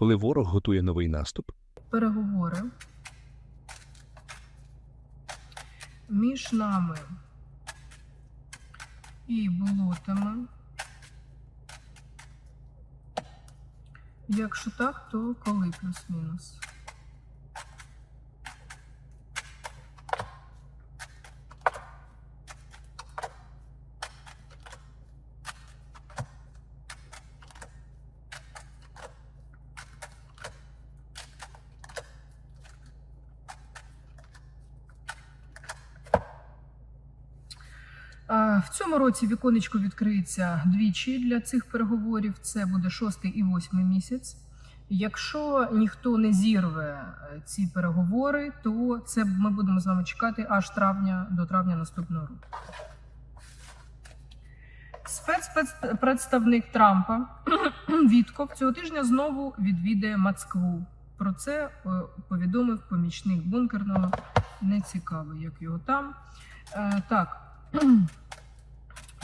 коли ворог готує новий наступ? переговори між нами і болотами. Якщо так, то коли плюс-мінус? В цьому році віконечко відкриється двічі для цих переговорів. Це буде шостий і восьмий місяць. Якщо ніхто не зірве е, ці переговори, то це ми будемо з вами чекати аж травня до травня наступного року. Спецпредставник Трампа Вітков цього тижня знову відвідає Москву. Про це е, повідомив помічник бункерного. Не цікаво, як його там. Е, Так,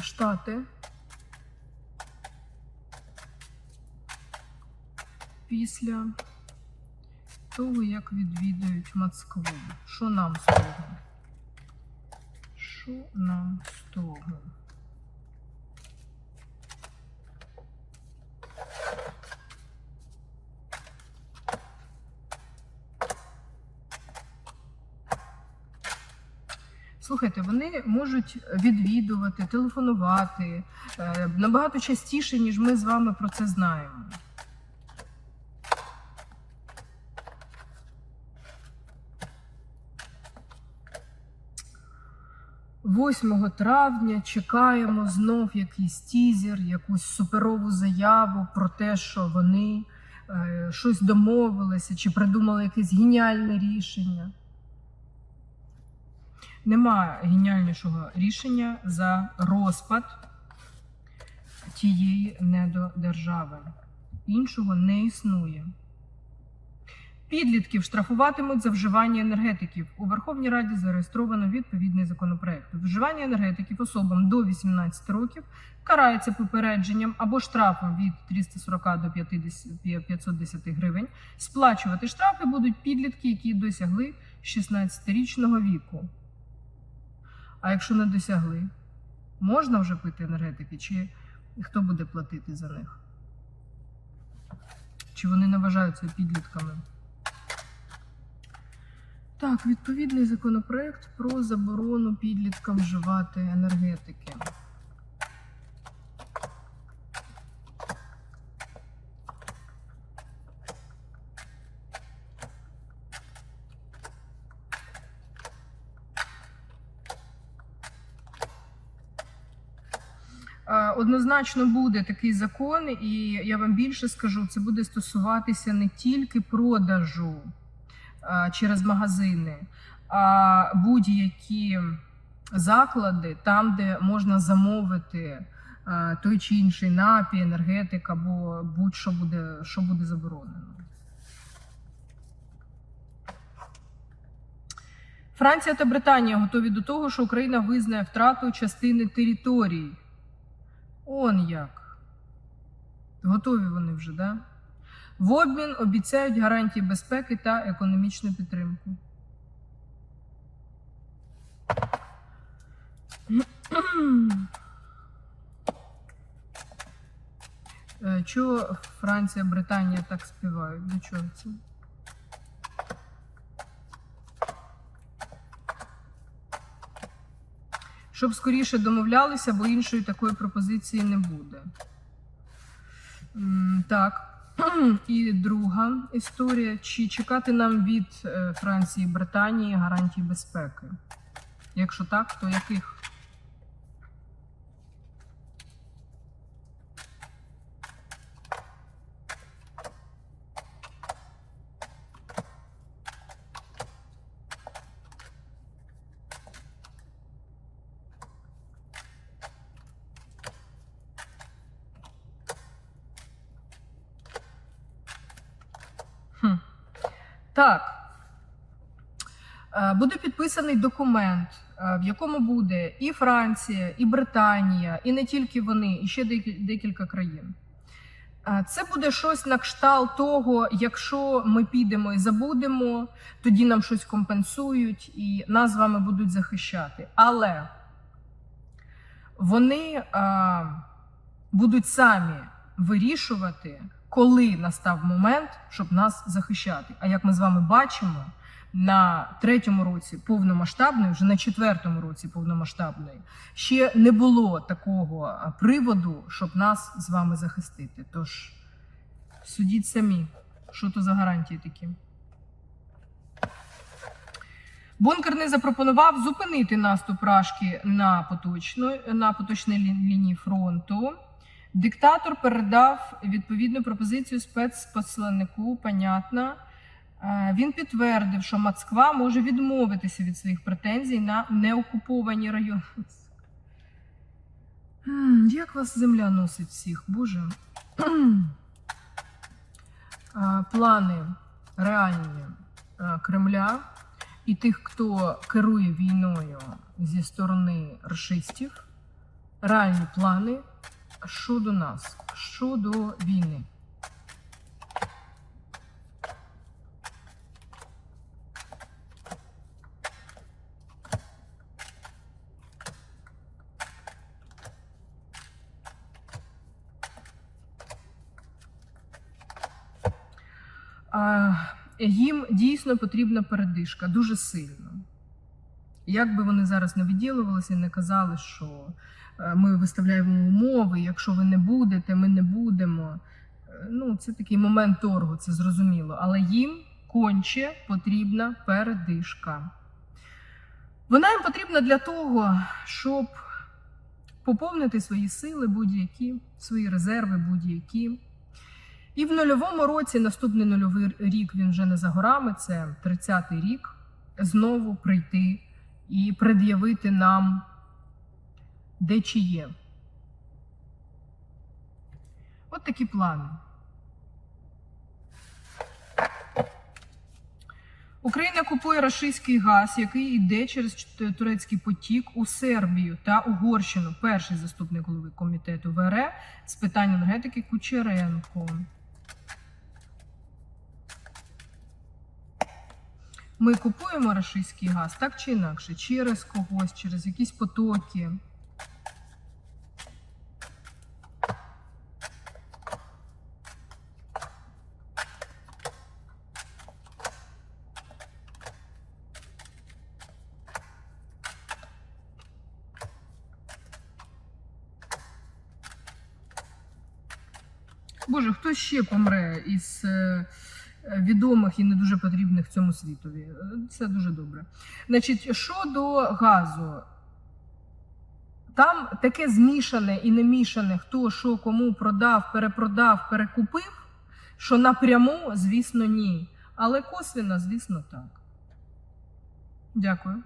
Штати. Після того, як відвідають Москву. Що нам з того? Що нам з того? Слухайте, вони можуть відвідувати, телефонувати е, набагато частіше, ніж ми з вами про це знаємо. Восьмого травня чекаємо знов якийсь тізер, якусь суперову заяву про те, що вони е, щось домовилися чи придумали якесь геніальне рішення. Немає геніальнішого рішення за розпад тієї недодержави. Іншого не існує. Підлітків штрафуватимуть за вживання енергетиків. У Верховній Раді зареєстровано відповідний законопроект. Вживання енергетиків особам до 18 років карається попередженням або штрафом від 340 до 50 510 гривень. Сплачувати штрафи будуть підлітки, які досягли 16-річного віку. А якщо не досягли, можна вже пити енергетики, чи хто буде платити за них? Чи вони не вважаються підлітками? Так, відповідний законопроект про заборону підліткам вживати енергетики. Однозначно буде такий закон, і я вам більше скажу, це буде стосуватися не тільки продажу через магазини, а будь-які заклади, там, де можна замовити той чи інший напій, енергетик або будь-що буде, що буде заборонено. Франція та Британія готові до того, що Україна визнає втрату частини територій. Он як. Готові вони вже, да? В обмін обіцяють гарантії безпеки та економічну підтримку. Е, Чого Франція, Британія так співають? До чого це? Щоб скоріше домовлялися, бо іншої такої пропозиції не буде. Так. І друга історія: чи чекати нам від е, Франції і Британії гарантій безпеки? Якщо так, то яких? Так. Е, Буде підписаний документ, е, в якому буде і Франція, і Британія, і не тільки вони, і ще декілька країн. Е, Це буде щось на кшталт того, якщо ми підемо і забудемо, тоді нам щось компенсують і нас з вами будуть захищати. Але вони а, будуть самі вирішувати, коли настав момент, щоб нас захищати. А як ми з вами бачимо, на третьому році повномасштабної, вже на четвертому році повномасштабної, ще не було такого приводу, щоб нас з вами захистити. Тож судіть самі, що то за гарантії такі. Бункерний запропонував зупинити наступ Рашки на, поточну, на поточній лінії фронту. Диктатор передав відповідну пропозицію спецпосланнику, понятно. Е, Він підтвердив, що Москва може відмовитися від своїх претензій на неокуповані райони. Як вас земля носить всіх, Боже? Е, Плани реальні е, Кремля і тих, хто керує війною зі сторони рашистів, реальні плани щодо нас, щодо війни. Їм дійсно потрібна передишка дуже сильно. Як би вони зараз не відділувалися і не казали, що е, ми виставляємо умови, якщо ви не будете, ми не будемо. Е, Ну, це такий момент торгу, це зрозуміло. Але їм конче потрібна передишка. Вона їм потрібна для того, щоб поповнити свої сили будь-які, свої резерви будь-які. І в нульовому році, наступний нульовий рік, він вже не за горами, це 30-й рік, знову прийти і пред'явити нам, де чи. От такі плани. Україна купує рашистський газ, який йде через турецький потік у Сербію та Угорщину. Перший заступник голови комітету ВР з питань енергетики Кучеренко. Ми купуємо рашистський газ так чи інакше, через когось, через якісь потоки. Боже, хто ще помре із е, відомих і не дуже потрібних цьому світові? Е, Це дуже добре. Значить, щодо газу, там таке змішане і не мішане, хто що кому продав, перепродав, перекупив, що напряму, звісно, ні. Але косвенно, звісно, так. Дякую.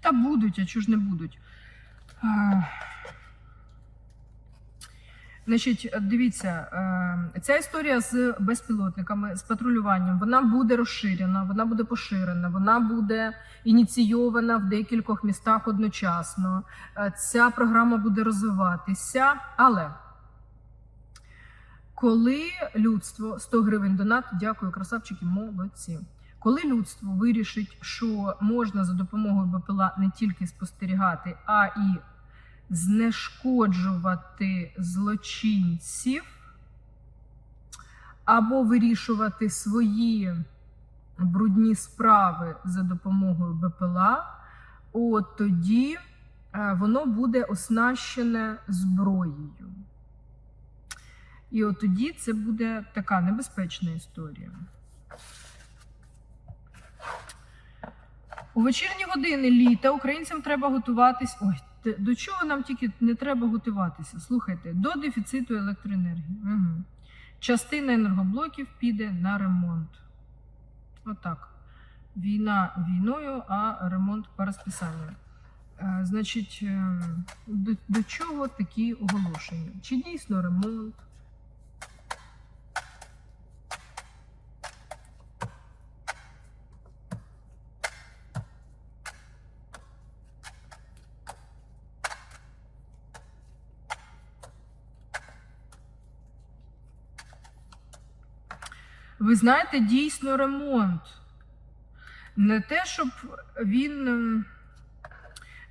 Та будуть, а чого ж не будуть? Значить, дивіться, е, ця історія з безпілотниками, з патрулюванням, вона буде розширена, вона буде поширена, вона буде ініційована в декількох містах одночасно. Е, Ця програма буде розвиватися, але коли людство 100 гривень донат, дякую, красавчики, молодці. Коли людство вирішить, що можна за допомогою БПЛА не тільки спостерігати, а і знешкоджувати злочинців або вирішувати свої брудні справи за допомогою БПЛА, от тоді е, воно буде оснащене зброєю. І от тоді це буде така небезпечна історія. У вечірні години літа українцям треба готуватись. Ой, до чого нам тільки не треба готуватися? Слухайте, до дефіциту електроенергії. Угу. Частина енергоблоків піде на ремонт. Отак. Війна війною, а ремонт по розписанню. Е, значить, е, до, до чого такі оголошення? Чи дійсно ремонт? Ви знаєте, дійсно ремонт. Не те, щоб він ем,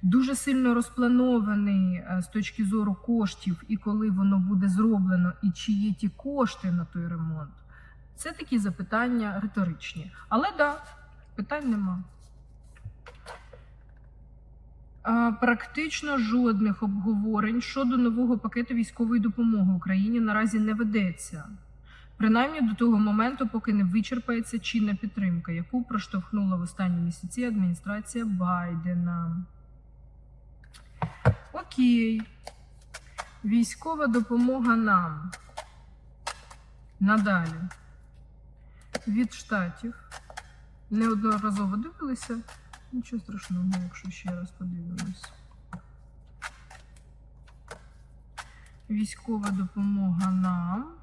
дуже сильно розпланований е, з точки зору коштів, і коли воно буде зроблено, і чи є ті кошти на той ремонт. Це такі запитання риторичні. Але так, да, питань нема. Практично жодних обговорень щодо нового пакету військової допомоги Україні наразі не ведеться. Принаймні до того моменту, поки не вичерпається чинна підтримка, яку проштовхнула в останні місяці адміністрація Байдена. Окей. Військова допомога нам. Надалі. Від штатів. Неодноразово дивилися. Нічого страшного, якщо ще раз подивимось. Військова допомога нам.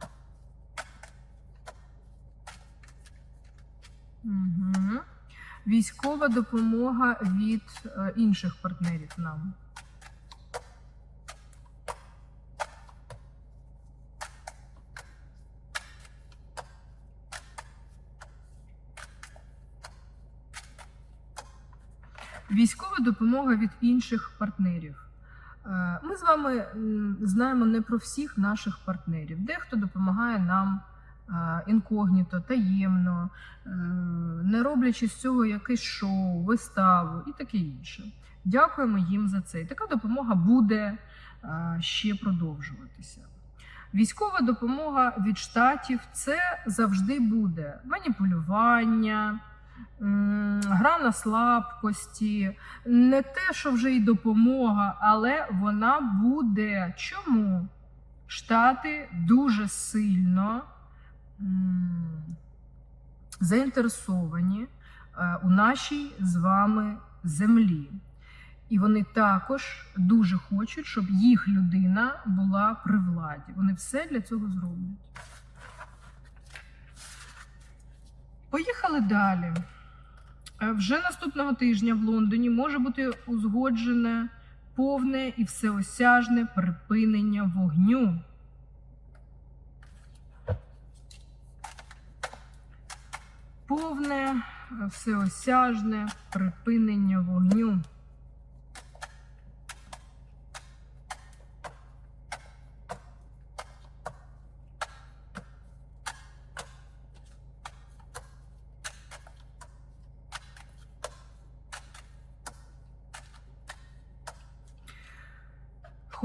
Угу. Військова допомога від е, інших партнерів нам. Військова допомога від інших партнерів. Е, Ми з вами знаємо не про всіх наших партнерів. Дехто допомагає нам інкогніто, таємно, е, не роблячи з цього якесь шоу, виставу і таке інше. Дякуємо їм за це. І така допомога буде е, ще продовжуватися. Військова допомога від штатів це завжди буде маніпулювання, гра на слабкості, не те, що вже й допомога, але вона буде. Чому? Штати дуже сильно заінтересовані е, у нашій з вами землі. І вони також дуже хочуть, щоб їх людина була при владі. Вони все для цього зроблять. Поїхали далі. Е, Вже наступного тижня в Лондоні може бути узгоджене повне і всеосяжне припинення вогню. Повне, всеосяжне припинення вогню.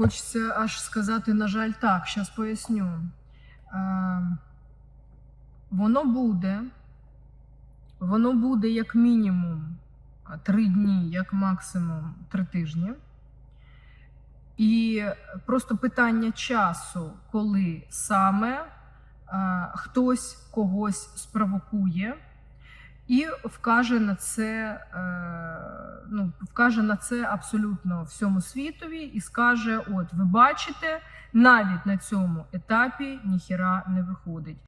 Хочеться аж сказати, на жаль, так, зараз поясню. Е, воно буде, воно буде як мінімум три дні, як максимум три тижні. І просто питання часу, коли саме хтось когось спровокує і вкаже на це, е, ну, вкаже на це абсолютно всьому світові і скаже: от, ви бачите, навіть на цьому етапі ніхіра не виходить.